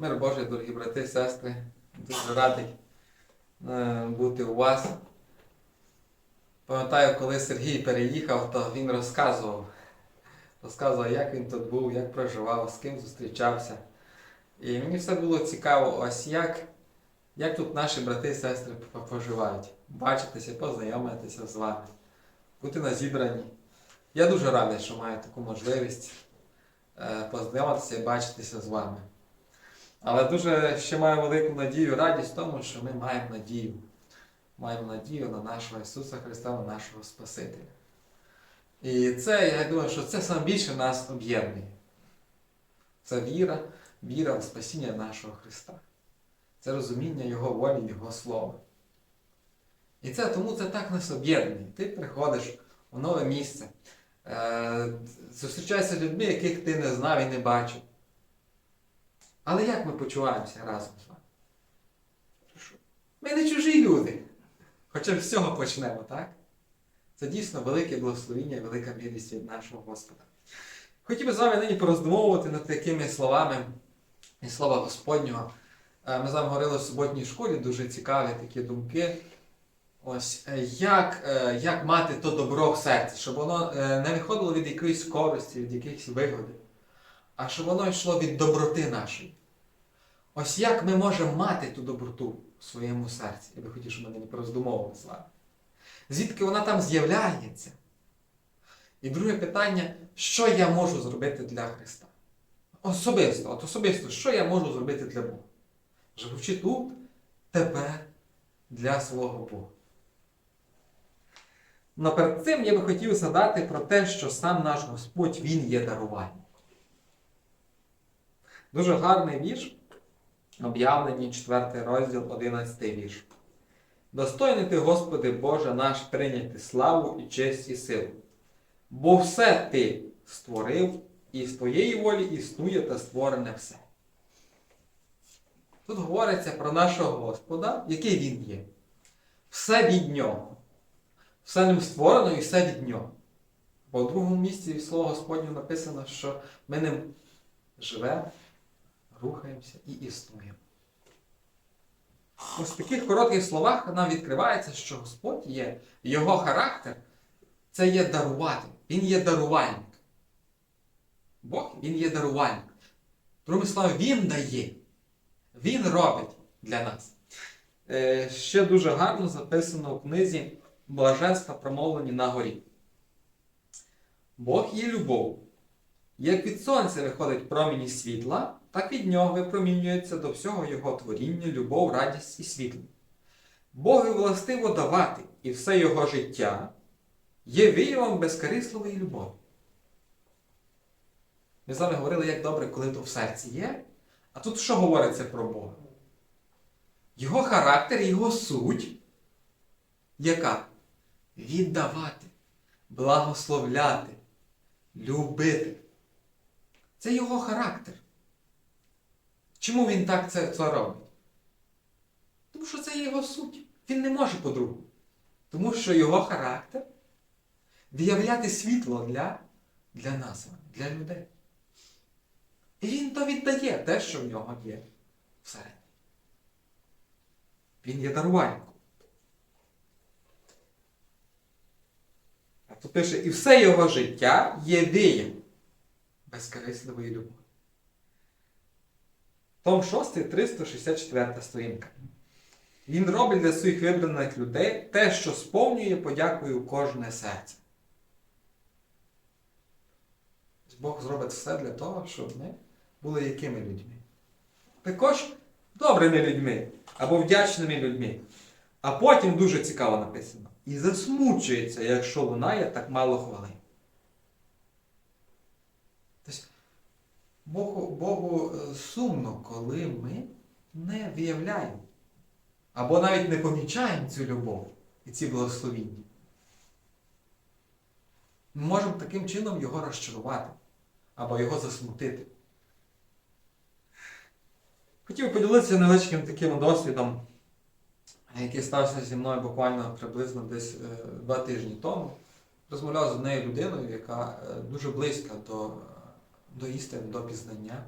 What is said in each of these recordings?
Мир Божий, дорогі брати сестри. Дуже радий е, бути у вас. Пам'ятаю, коли Сергій переїхав, то він розказував. Розказував, як він тут був, як проживав, з ким зустрічався. І мені все було цікаво, ось як, як тут наші брати і сестри поживають. Бачитися, познайомитися з вами, бути на зібранні. Я дуже радий, що маю таку можливість е, познайомитися і бачитися з вами. Але дуже ще маю велику надію, радість в тому, що ми маємо надію. Маємо надію на нашого Ісуса Христа, на нашого Спасителя. І це, я думаю, що це саме більше нас об'єднує. Це віра, віра в спасіння нашого Христа. Це розуміння Його волі, Його слова. І це тому це так нас об'єднує. Ти приходиш у нове місце, е, зустрічаєшся з людьми, яких ти не знав і не бачив. Але як ми почуваємося разом з вами? Ми не чужі люди. Хоча з цього почнемо, так? Це дійсно велике благословіння і велика милість від нашого Господа. Хотів би з вами нині пороздумовувати над такими словами і слова Господнього. Е, Ми з вами говорили в суботній школі, дуже цікаві такі думки. Ось е, як, е, як мати то добро в серці, щоб воно не виходило від якоїсь користі, від якихось вигоди, а щоб воно йшло від доброти нашої. Ось як ми можемо мати ту доброту в своєму серці. Я би хотів, щоб ми нині пороздумовували з вами. Звідки вона там з'являється? І друге питання, що я можу зробити для Христа? Особисто, от особисто, що я можу зробити для Бога? Живучи тут, тепер, для свого Бога. Но перед цим я би хотів згадати про те, що сам наш Господь Він є дарувальник. Дуже гарний вірш, об'явлені 4 розділ, 11 вірш. Достойний ти, Господи Боже наш, прийняти славу і честь і силу. Бо все ти створив, і з твоєї волі існує та створене все. Тут говориться про нашого Господа, який Він є. Все від Нього. Все ним створено і все від Нього. Бо в другому місці від Слова Господнього написано, що ми ним живемо, рухаємося і існуємо. Ось в таких коротких словах нам відкривається, що Господь є, його характер це є дарувати. Він є дарувальник. Бог він є дарувальник. Другими словами, Він дає. Він робить для нас. Е, ще дуже гарно записано в книзі Блаженства промовлені на горі. Бог є любов. Як від сонця виходить промені світла, так від нього випромінюється до всього його творіння, любов, радість і світло. Богові властиво давати, і все його життя є виявом безкорисливої любові. Ми з вами говорили, як добре, коли то в серці є. А тут що говориться про Бога? Його характер, його суть, яка? Віддавати, благословляти, любити. Це його характер. Чому він так це, це робить? Тому що це його суть. Він не може по-другому. Тому що його характер виявляти світло для, для нас, для людей. І він то віддає те, що в нього є всередині. Він є дарувальником. А тут пише, і все його життя є вієм безкорисливої любові. Том 6, 364 сторінка. Він робить для своїх вибраних людей те, що сповнює подякою кожне серце. Бог зробить все для того, щоб ми були якими людьми? Також добрими людьми або вдячними людьми. А потім дуже цікаво написано. І засмучується, якщо лунає так мало хвали. Тобто, Богу, Богу е, сумно, коли ми не виявляємо або навіть не помічаємо цю любов і ці благословіння. Ми можемо таким чином його розчарувати або його засмутити. Хотів поділитися невеличким таким досвідом, який стався зі мною буквально приблизно десь е, два тижні тому. Розмовляв з однією людиною, яка е, дуже близька до, до істини, до пізнання.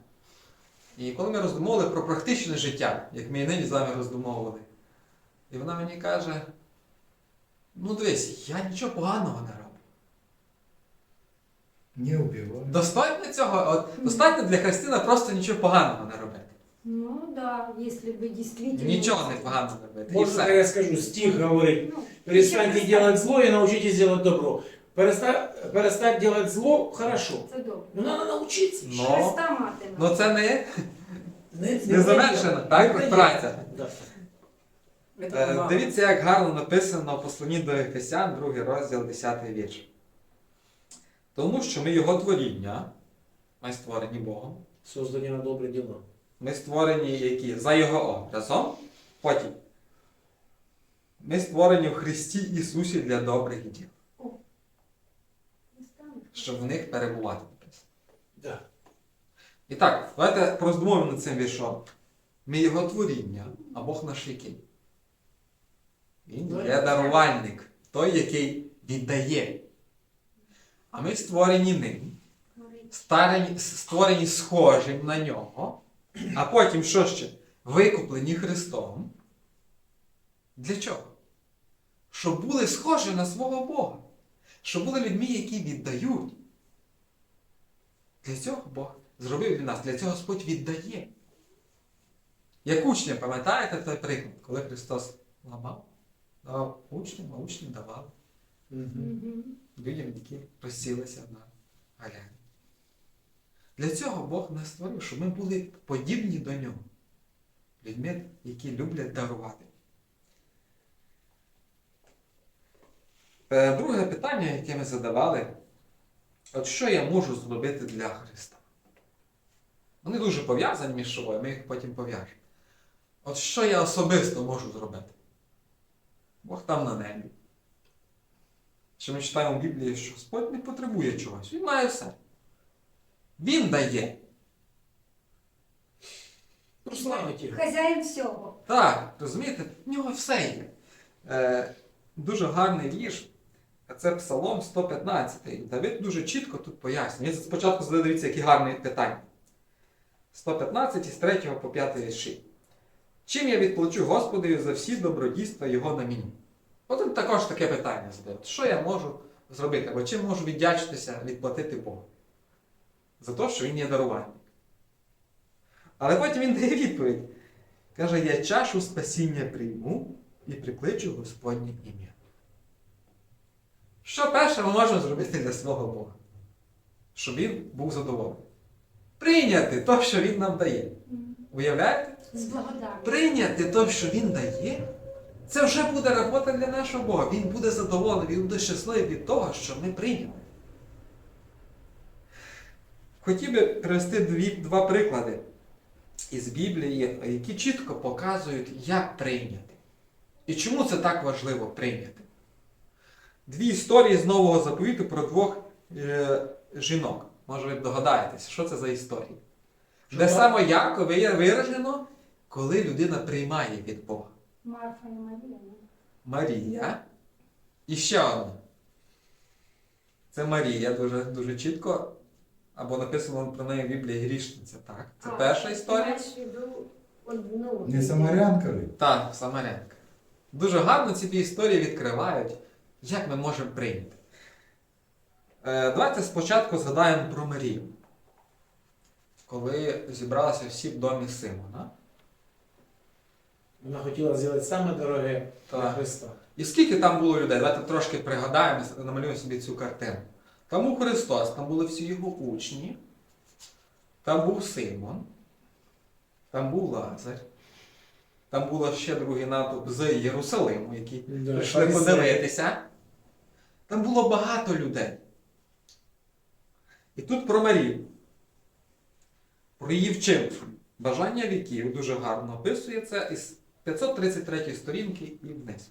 І коли ми роздумовували про практичне життя, як ми і нині з вами роздумовували, і вона мені каже: ну дивись, я нічого поганого не роблю. Не убивай. Достатньо цього, от, достатньо для христина просто нічого поганого не робити. Ну да, если бы действительно... Нічого не поганого не робити. І Можно все. я скажу, стих говорит, Ну, перестаньте делать зло и научитесь делать добро. Перестать, перестать делать зло хорошо. Це добре. Но надо научиться. Ну, Христа мати нам. ну це не, Не, не завершена, так? Не Праця. Да. Е, Дивіться, як гарно написано в посланні до Ефесян, другий розділ, 10 вірш. Тому що ми його творіння, ми створені Богом, Создание на добрые дела. ми створені які? За його образом. Потім. Ми створені в Христі Ісусі для добрих діл. Щоб в них перебувати. написано. Да. І так, давайте пороздумуємо над цим віршом. Ми його творіння, а Бог наш який? Він Ну, є дарувальник, той, який віддає. А ми створені ним, старені- створені схожим на нього, а потім що ще? Викуплені Христом. Для чого? Щоб були схожі на свого Бога. Щоб були людьми, які віддають. Для цього Бог зробив для нас, для цього Господь віддає. Як учня, пам'ятаєте той приклад, коли Христос ламав? Давав учням, а учні давали Мгм. мгм. людям, які розсілися на галяні. Для цього Бог нас створив, щоб ми були подібні до нього. Людьми, які люблять дарувати. Друге питання, яке ми задавали, от що я можу зробити для Христа? Вони дуже пов'язані між собою, ми їх потім пов'яжемо. От що я особисто можу зробити? Бог там на небі. Що ми читаємо в Біблії, що Господь не потребує чогось. Він має все. Він дає. Хазяїн всього. Так, розумієте, в нього все є. Е, дуже гарний вірш. Це Псалом 115. Давид дуже чітко тут пояснює. Він спочатку задає, дивіться, які гарні питання. 115 із 3 по 5 вірші. Чим я відплачу Господові за всі добродійства Його на мені? От також таке питання задає. Що я можу зробити? Або чим можу віддячитися, відплатити Богу? За те, що він є дарувальник. Але потім він дає відповідь. Каже, я чашу спасіння прийму і прикличу Господнє ім'я. Що перше ми можемо зробити для свого Бога? Щоб він був задоволений. Прийняти те, що він нам дає. Уявляєте? З. Прийняти те, що він дає, це вже буде робота для нашого Бога. Він буде задоволений, він буде щасливий від того, що ми прийняли. Хотів би привести дві, два приклади із Біблії, які чітко показують, як прийняти. І чому це так важливо прийняти. Дві історії з Нового заповіту про двох е, жінок. Може, ви догадаєтесь, що це за історії? Де Що? саме ярко виражено, коли людина приймає від Бога. Марфа і Марія. ну. Марія. І ще одна. Це Марія, дуже, дуже чітко. Або написано про неї в Біблії грішниця. Так. Це А, перша історія. одну. Не самарянка? Так, Самарянка. Дуже гарно ці дві історії відкривають, як ми можемо прийняти. Е, давайте спочатку згадаємо про Марію. Коли зібралися всі в домі Симона. Вона хотіла зробити саме дороге для Так. Христа. І скільки там було людей? Давайте трошки пригадаємо, намалюємо собі цю картину. Там був Христос, там були всі його учні, там був Симон, там був Лазар, там було ще другий натовп з Єрусалиму, які Да, прийшли фарисеї. подивитися. Там було багато людей. І тут про Марію. Про її вчинки. Бажання віків дуже гарно описує це із 533 сторінки і вниз.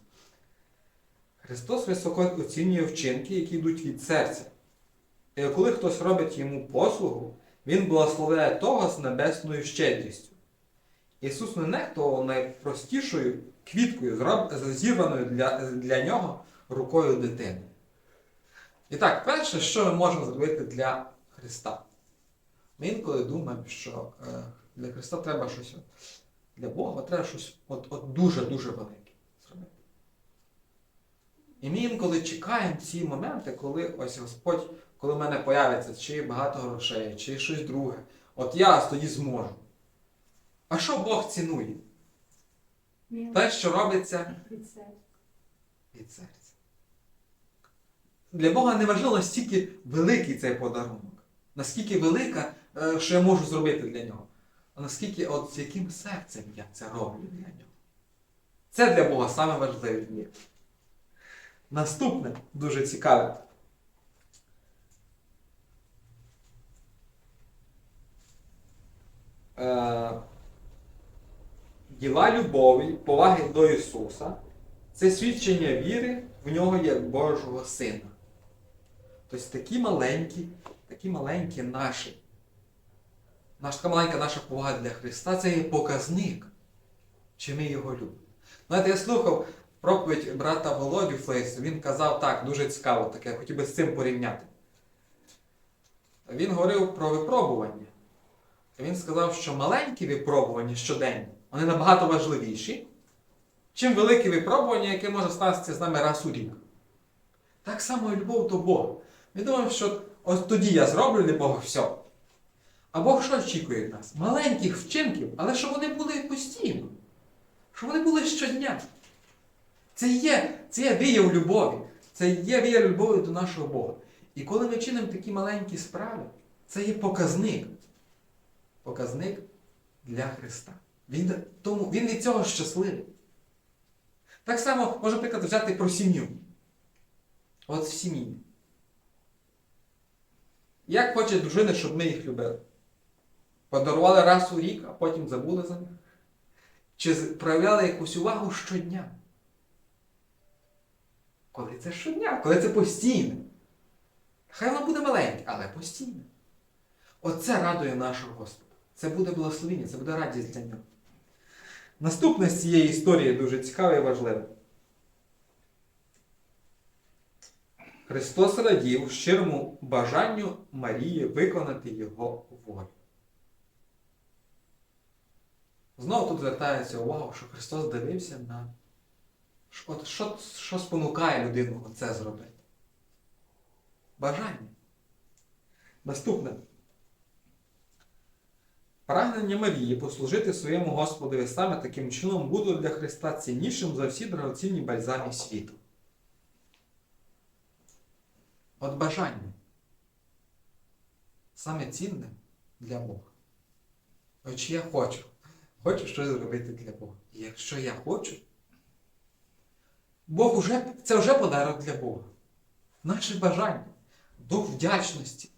Христос високо оцінює вчинки, які йдуть від серця. І коли хтось робить йому послугу, він благословляє того з небесною щедрістю. Ісус не нехтував найпростішою квіткою, зірваною для, для нього рукою дитини. І так, перше, що ми можемо зробити для Христа? Ми інколи думаємо, що е, Для Христа треба щось. Для Бога треба щось от, от дуже-дуже велике зробити. І ми інколи чекаємо ці моменти, коли ось Господь, коли в мене появиться чи багато грошей, чи щось друге. От я тоді зможу. А що Бог цінує? Те, що робиться від серця. Для Бога не важливо настільки великий цей подарунок, наскільки велика, е, що я можу зробити для нього. А наскільки от з яким серцем я це роблю для нього. Це для Бога саме важливе. Наступне дуже цікаве. Е, діла любові, поваги до Ісуса це свідчення віри в нього як Божого Сина. Тобто такі маленькі, такі маленькі наші. Наша така маленька наша повага для Христа це є показник, чи ми його любимо. Знаєте, я слухав проповідь брата Володю Флейсу, він казав так, дуже цікаво таке, я хотів би з цим порівняти. Він говорив про випробування. Він сказав, що маленькі випробування щоденні, вони набагато важливіші, чим велике випробування, яке може статися з нами раз у рік. Так само і любов до Бога. Ми думаємо, що ось тоді я зроблю для Бога все. А Бог що очікує від нас? Маленьких вчинків, але щоб вони були постійно. Щоб вони були щодня. Це є, це є вияв любові. Це є вияв любові до нашого Бога. І коли ми чинимо такі маленькі справи, це є показник. Показник для Христа. Він, тому, він від цього щасливий. Так само можна, наприклад, взяти про сім'ю. От в сім'ї. Як хоче дружина, щоб ми їх любили? Подарували раз у рік, а потім забули за них? Чи проявляли якусь увагу щодня? Коли це щодня, коли це постійне. Хай воно буде маленьке, але постійне. Оце радує нашого Господа. Це буде благословіння, це буде радість для нього. Наступне з цієї історії дуже цікаве і важливе. Христос радів щирому бажанню Марії виконати Його волю. Знову тут звертається увага, що Христос дивився на що- от що, що спонукає людину це зробити. Бажання. Наступне. Прагнення Марії послужити своєму Господові саме таким чином буде для Христа ціннішим за всі дорогоцінні бальзамі світу. От бажання. Саме цінне для Бога. От я хочу, хочу щось зробити для Бога. І якщо я хочу, Бог уже, це вже подарок для Бога. Наше бажання, дух вдячності.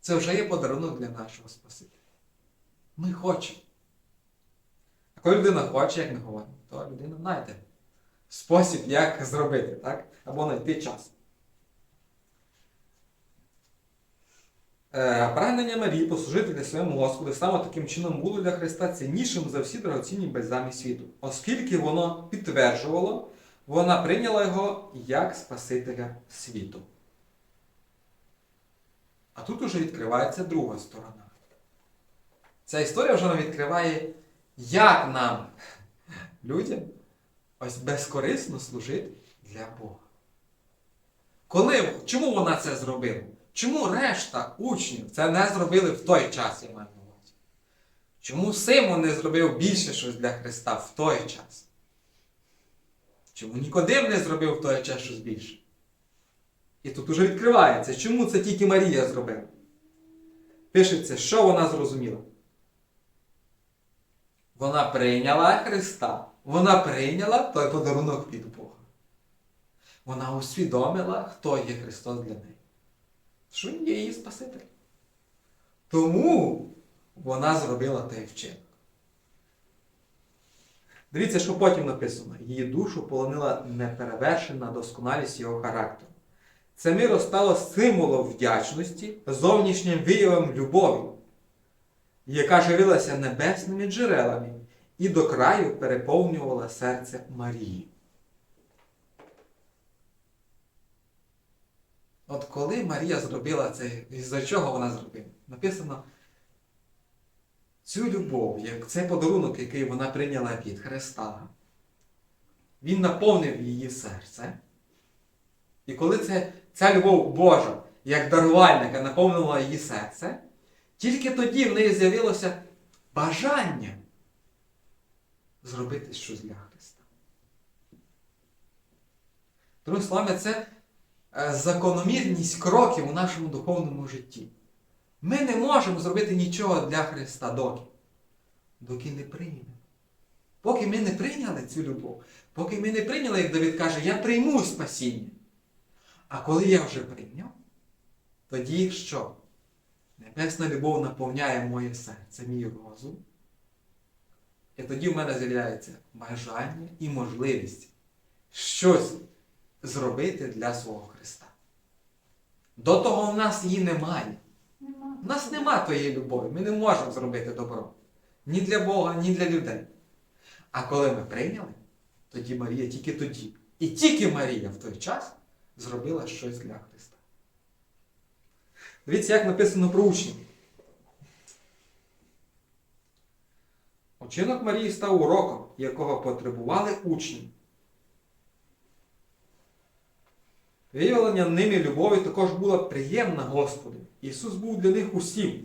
Це вже є подарунок для нашого Спасителя. Ми хочемо. А коли людина хоче, як ми говоримо, то людина знайде спосіб, як зробити, так? Або знайти час. Прагнення Марії послужити для своєму Господу саме таким чином було для Христа ціннішим за всі дорогоцінні бальзамі світу, оскільки воно підтверджувало, вона прийняла його як Спасителя світу. А тут уже відкривається друга сторона. Ця історія вже нам відкриває, як нам, людям, ось безкорисно служити для Бога. Коли, чому вона це зробила? Чому решта учнів це не зробили в той час, я маю на увазі? Чому Симон не зробив більше щось для Христа в той час? Чому Нікодим не зробив в той час щось більше? І тут уже відкривається, чому це тільки Марія зробила? Пишеться, що вона зрозуміла. Вона прийняла Христа. Вона прийняла той подарунок від Бога. Вона усвідомила, хто є Христос для неї. Що Він є її Спаситель. Тому вона зробила той вчинок. Дивіться, що потім написано. Її душу полонила неперевершена досконалість його характеру. Це миро стало символом вдячності, зовнішнім виявом любові, яка живилася небесними джерелами і до краю переповнювала серце Марії. От коли Марія зробила це, і за чого вона зробила? Написано, цю любов, як цей подарунок, який вона прийняла від Христа, він наповнив її серце. І коли це, ця любов Божа, як дарувальника, наповнила її серце, тільки тоді в неї з'явилося бажання зробити щось для Христа. Другими словами, це закономірність кроків у нашому духовному житті. Ми не можемо зробити нічого для Христа доки. Доки не приймемо. Поки ми не прийняли цю любов, поки ми не прийняли, як Давид каже, я прийму спасіння. А коли я вже прийняв, тоді що? Небесна любов наповняє моє серце, мій розум. І тоді в мене з'являється бажання і можливість щось зробити для свого Христа. До того в нас її немає. У нас нема тої любові. Ми не можемо зробити добро. Ні для Бога, ні для людей. А коли ми прийняли, тоді Марія тільки тоді. І тільки Марія в той час зробила щось для Христа. Дивіться, як написано про учнів. Учинок Марії став уроком, якого потребували учні. Виявлення ними любові також було приємна Господу. Ісус був для них усім,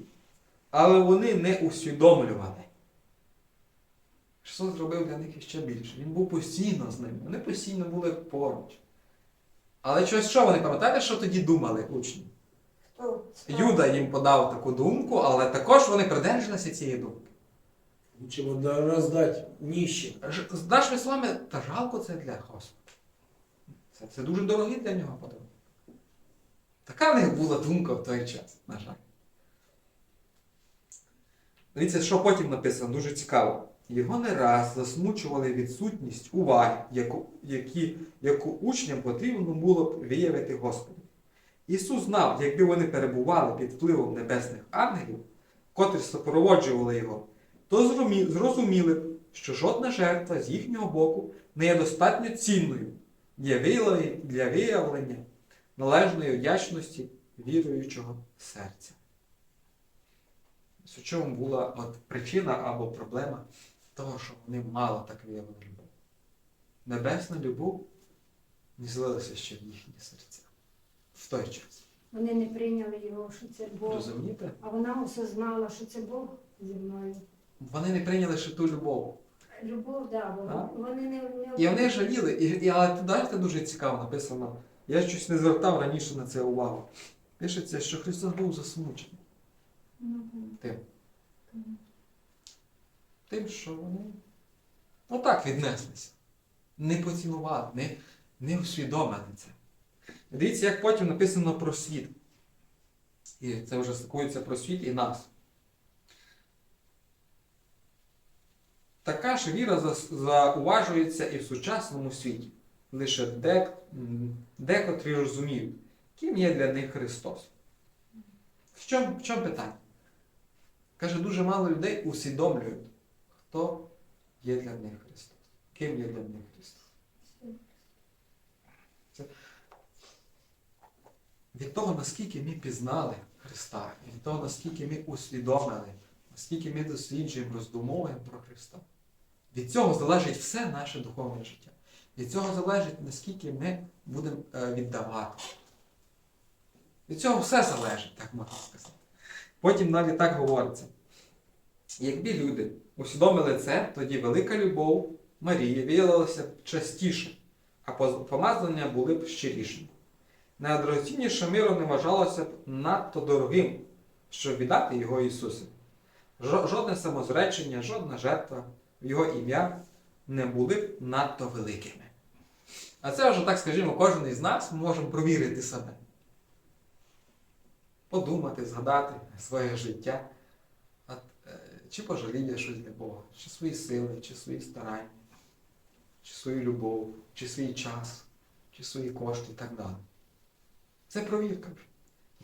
але вони не усвідомлювали. Ісус зробив для них іще більше. Він був постійно з ними. Вони постійно були поруч. Але щось що вони пам'ятаєте, що тоді думали учні? Хто? Юда їм подав таку думку, але також вони придержалися цієї думки. Раздать нищим. Ж- З нашими словами, та жалко це для Господа. Це, це дуже дорогий для нього подарунок. Така в них була думка в той час, на жаль. Дивіться, що потім написано, дуже цікаво. Його не раз засмучували відсутність уваги, яку, які, яку учням потрібно було б виявити Господу. Ісус знав, якби вони перебували під впливом небесних ангелів, котрі супроводжували його, то зрозуміли б, що жодна жертва з їхнього боку не є достатньо цінною для виявлення, для виявлення належної вдячності віруючого серця. У чому була от причина або проблема того, що вони мало так виявили любов. Небесна любов не злилася ще в їхні серця в той час. Вони не прийняли його, що це Бог. Розумієте? А вона осознала, що це Бог зі мною. Вони не прийняли ще ту любов. Любов, да, бо А? вони не, не І вони жаліли. І, і, але далі дуже цікаво написано. Я щось не звертав раніше на це увагу. Пишеться, що Христос був засмучений Мгм. тим. Тим, що вони отак віднеслися. Не поцінували, не, не усвідомили це. Дивіться, як потім написано про світ. І це вже стикується про світ і нас. Така ж віра зауважується і в сучасному світі. Лише дек, декотрі розуміють, ким є для них Христос. В чому, в чому питання? Каже, дуже мало людей усвідомлюють, хто є для них Христос. Ким є для них Христос. Це від того, наскільки ми пізнали Христа, від того, наскільки ми усвідомили, наскільки ми досліджуємо, роздумовуємо про Христа. Від цього залежить все наше духовне життя. Від цього залежить, наскільки ми будемо е, віддавати. Від цього все залежить, так можна сказати. Потім далі так говориться. Якби люди усвідомили це, тоді велика любов Марії виявилася б частіше, а помазання були б щирішими. Найдорогоцінніше миру не вважалося б надто дорогим, щоб віддати його Ісусу. Жодне самозречення, жодна жертва Його ім'я не були б надто великими. А це вже, так скажімо, кожен із нас може провірити себе. Подумати, згадати своє життя. Е, чи пожаліє щось для Бога, чи свої сили, чи свої старання, чи свою любов, чи свій час, чи свої кошти і так далі. Це провірка.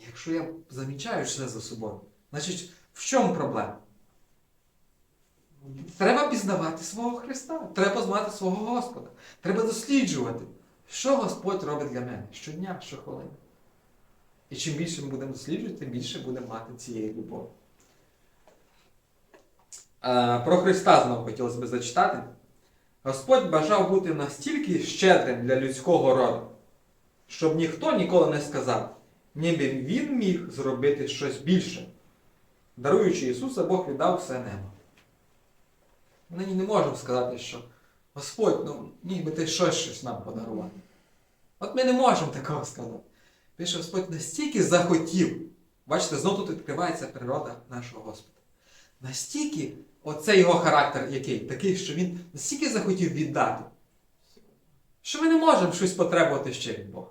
Якщо я замічаю все за собою, значить в чому проблема? Треба пізнавати свого Христа, треба знати свого Господа. Треба досліджувати, що Господь робить для мене щодня, щохвилини. І чим більше ми будемо досліджувати, тим більше будемо мати цієї любові. Про Христа знову хотілося б зачитати. Господь бажав бути настільки щедрим для людського роду, щоб ніхто ніколи не сказав, ніби він міг зробити щось більше. Даруючи Ісуса, Бог віддав все небо. Ми не можемо сказати, що Господь, ну міг би ти щось, щось нам подарувати. От ми не можемо такого сказати. Пише Господь настільки захотів. Бачите, знову тут відкривається природа нашого Господа. Настільки оцей його характер який? Такий, що він настільки захотів віддати, що ми не можемо щось потребувати ще від Бога.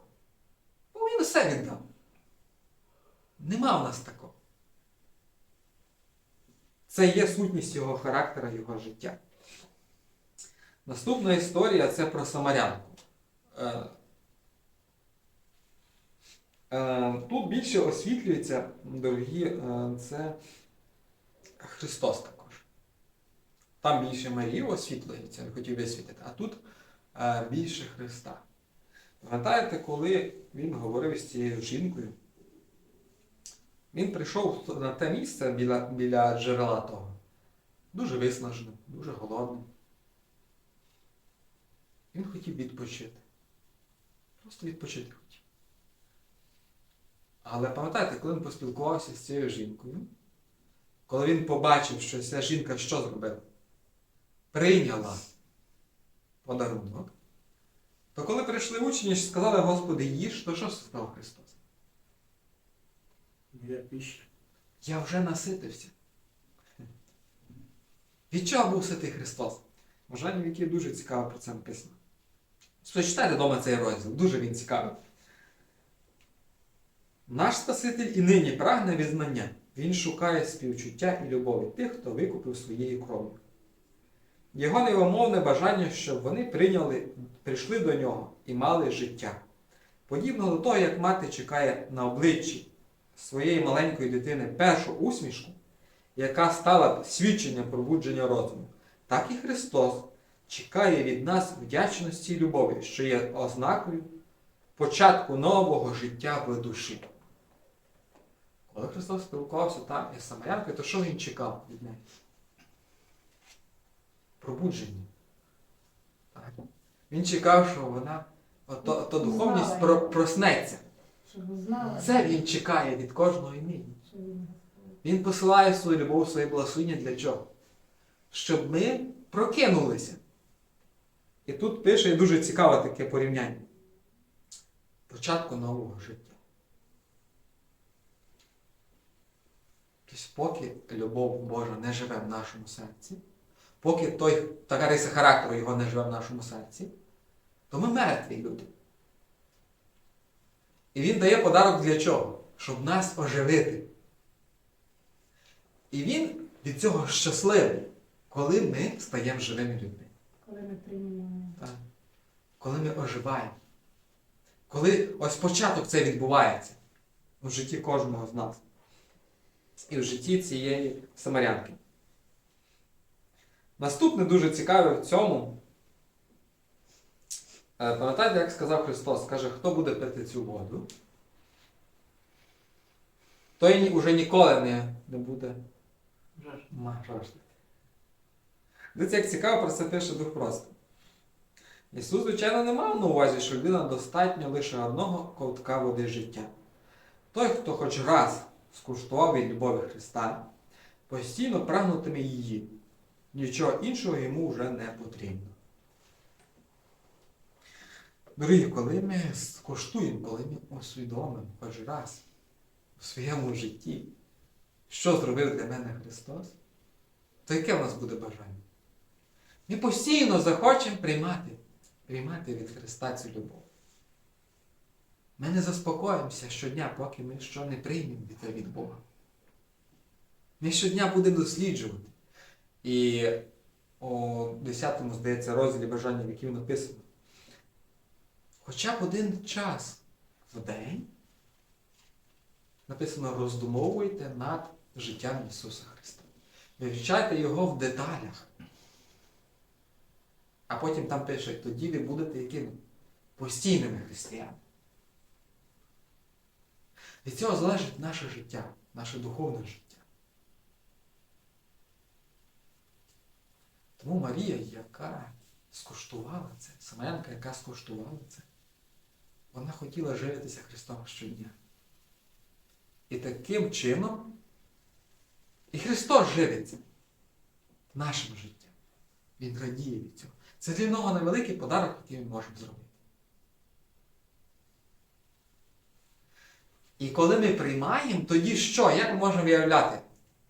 Бо він все віддав. Нема в нас такого. Це є сутність його характера, його життя. Наступна історія це про Самарянку. Е, е, Тут більше освітлюється, дорогі, е, це Христос також. Там більше Марії освітлюється, хотів висвітлити, а тут більше Христа. Пам'ятаєте, коли він говорив з цією жінкою? Він прийшов на те місце біля, біля джерела того. Дуже виснаженим, дуже голодним. Він хотів відпочити. Просто відпочити хотів. Але пам'ятаєте, коли він поспілкувався з цією жінкою, коли він побачив, що ця жінка що зробила? Прийняла подарунок, то коли прийшли учні і сказали, Господи, їж, то що сказав Христос? Я пища. Я вже наситився. Від чого був ситий Христос? Бажання віки дуже цікаво про це написано. Прочитайте вдома цей розділ, дуже він цікавий. Наш Спаситель і нині прагне візнання. Він шукає співчуття і любові тих, хто викупив своєю кров'ю. Його невимовне бажання, щоб вони прийняли, прийшли до нього і мали життя. Подібно до того, як мати чекає на обличчі своєї маленької дитини першу усмішку, яка стала свідченням пробудження розуму, так і Христос чекає від нас вдячності і любові, що є ознакою початку нового життя в душі. Коли Христос спілкувався там із Самарянкою, то що він чекав від неї? Пробудження. Так. Він чекав, що вона, ото, то духовність про- проснеться. Щоб знала, Це він чекає від кожного імені. що він Господь. Він посилає свою любов, своє благословення для чого? Щоб ми прокинулися. І тут пише дуже цікаве таке порівняння. Початку нового життя. Тобто, поки любов Божа не живе в нашому серці, поки той, така риса характеру його не живе в нашому серці, то ми мертві люди. І він дає подарок для чого? Щоб нас оживити. І він від цього щасливий, коли ми стаємо живими людьми. Коли ми приймемо. Так. Коли ми оживаємо. Коли ось початок це відбувається у житті кожного з нас. І в житті цієї самарянки. Наступне дуже цікаве в цьому. Е, Пам'ятаєте, як сказав Христос, каже, хто буде пити цю воду, той уже ніколи не, не буде жаждати. Дивіться, як цікаво про це пише Дух просто. Ісус, звичайно, не мав на увазі, що людина достатньо лише одного ковтка води життя. Той, хто хоч раз скуштував від любові Христа, постійно прагнутиме її. Нічого іншого йому вже не потрібно. Дорогі, коли ми скуштуємо, коли ми усвідомимо хоч раз у своєму житті, що зробив для мене Христос, то яке в нас буде бажання? Ми постійно захочемо приймати, приймати від Христа цю любов. Ми не заспокоїмося щодня, поки ми що не приймемо від, від Бога. Ми щодня будемо досліджувати. І у 10-му, здається, розділі бажання віків написано. Хоча б один час в день написано роздумовуйте над життям Ісуса Христа. Вивчайте Його в деталях. А потім там пише, тоді ви будете якими? Постійними християнами. Від цього залежить наше життя, наше духовне життя. Тому Марія, яка скуштувала це, Семенка, яка скуштувала це, вона хотіла живитися Христом щодня. І таким чином і Христос живиться нашим життям. Він радіє від цього. Це для нього найвеликий подарок, який ми можемо зробити. І коли ми приймаємо, тоді що? Як ми можемо виявляти?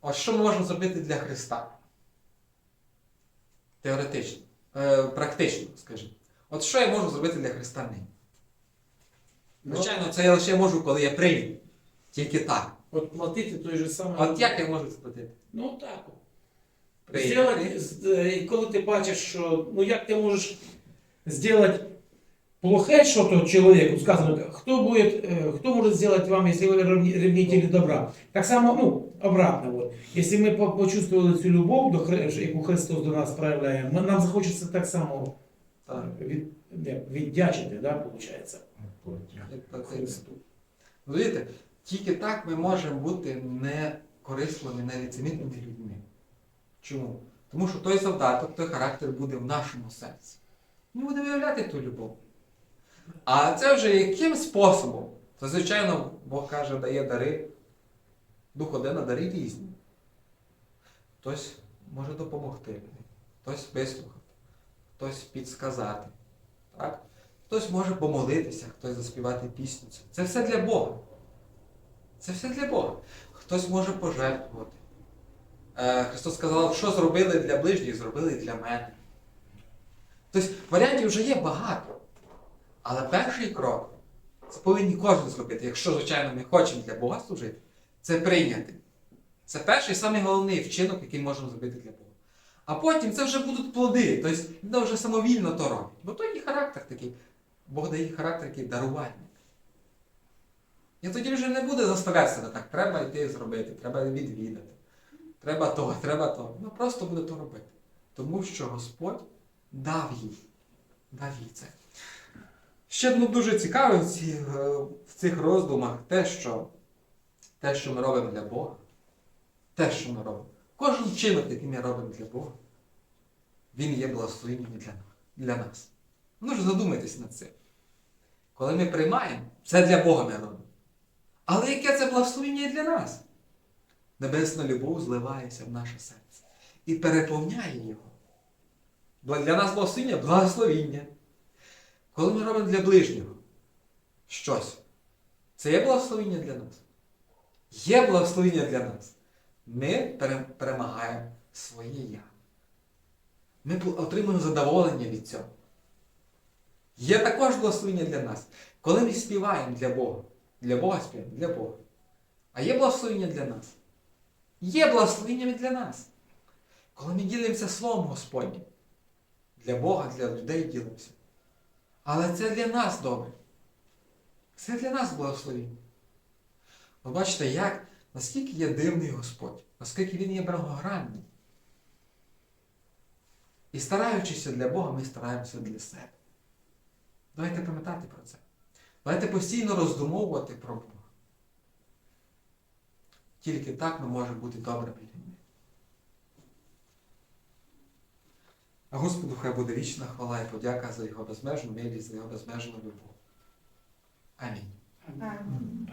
От що ми можемо зробити для Христа? Теоретично. Е, практично, скажімо. От що я можу зробити для Христа нині? Звичайно, це я лише можу, коли я прийму. Тільки так. От платити той же самий. От як я можу це зробити? Ну так. от. Прийняти. Сделать, з- е, і коли ти бачиш, що ну як ти можеш зробити плохе что-то человеку, сказано, кто будет, э, кто может сделать вам, если вы ревни- ревнители добра. Так само, ну, обратно, вот. Если мы по- почувствовали цю любов, до, Хри- яку Христос до нас проявляє, ми- нам захочеться так само Так. від, не, віддячити, да, виходить, Платити. Розумієте, тільки так ми можемо бути не корисливими, не людьми. Чому? Тому що той завдаток, той характер буде в нашому серці. Ми будемо виявляти ту любов. А це вже яким способом? То, звичайно, Бог каже, дає дари. Дух один, а дари різні. Хтось може допомогти, хтось вислухати, хтось підсказати. Так? Хтось може помолитися, хтось заспівати пісню. Це все для Бога. Це все для Бога. Хтось може пожертвувати. Е, Христос сказав, що зробили для ближніх, зробили для мене. Тобто варіантів вже є багато. Але перший крок це повинні кожен зробити, якщо, звичайно, ми хочемо для Бога служити, це прийняти. Це перший самий головний вчинок, який можемо зробити для Бога. А потім це вже будуть плоди. Тобто він вже самовільно то робить. Бо то є характер такий. Бог дає характер який дарувальник. І тоді вже не буде заставляти себе так, треба йти зробити, треба відвідати. Треба то, треба то. Ну просто буде то робити. Тому що Господь дав їй. Дав їй це. Ще ну, дуже цікаве е, в цих роздумах те, що те, що ми робимо для Бога, те, що ми робимо. Кожен вчинок, який ми робимо для Бога, він є благословенням для, для нас. Ну ж задумайтесь над цим. Коли ми приймаємо, це для Бога ми робимо. Але яке це благословення для нас? Небесна любов зливається в наше серце і переповняє його. Для нас благословення благословіння. Коли ми робимо для ближнього щось, це є благословення для нас. Є благословення для нас. Ми перемагаємо своє я. Ми отримуємо задоволення від цього. Є також благословення для нас. Коли ми співаємо для Бога. Для Бога співаємо, для Бога. А є благословення для нас. Є благословення для нас. Коли ми ділимося Словом Господнім. Для Бога, для людей ділимося. Але це для нас добре. Це для нас благословення. Ви бачите, як, наскільки є дивний Господь, наскільки Він є благогранний. І стараючися для Бога, ми стараємося для себе. Давайте пам'ятати про це. Давайте постійно роздумовувати про Бога. Тільки так ми можемо бути добрими людьми. А Господу хай буде вічна хвала і подяка за його безмежну милість, за його безмежну любов. Амінь. Амінь.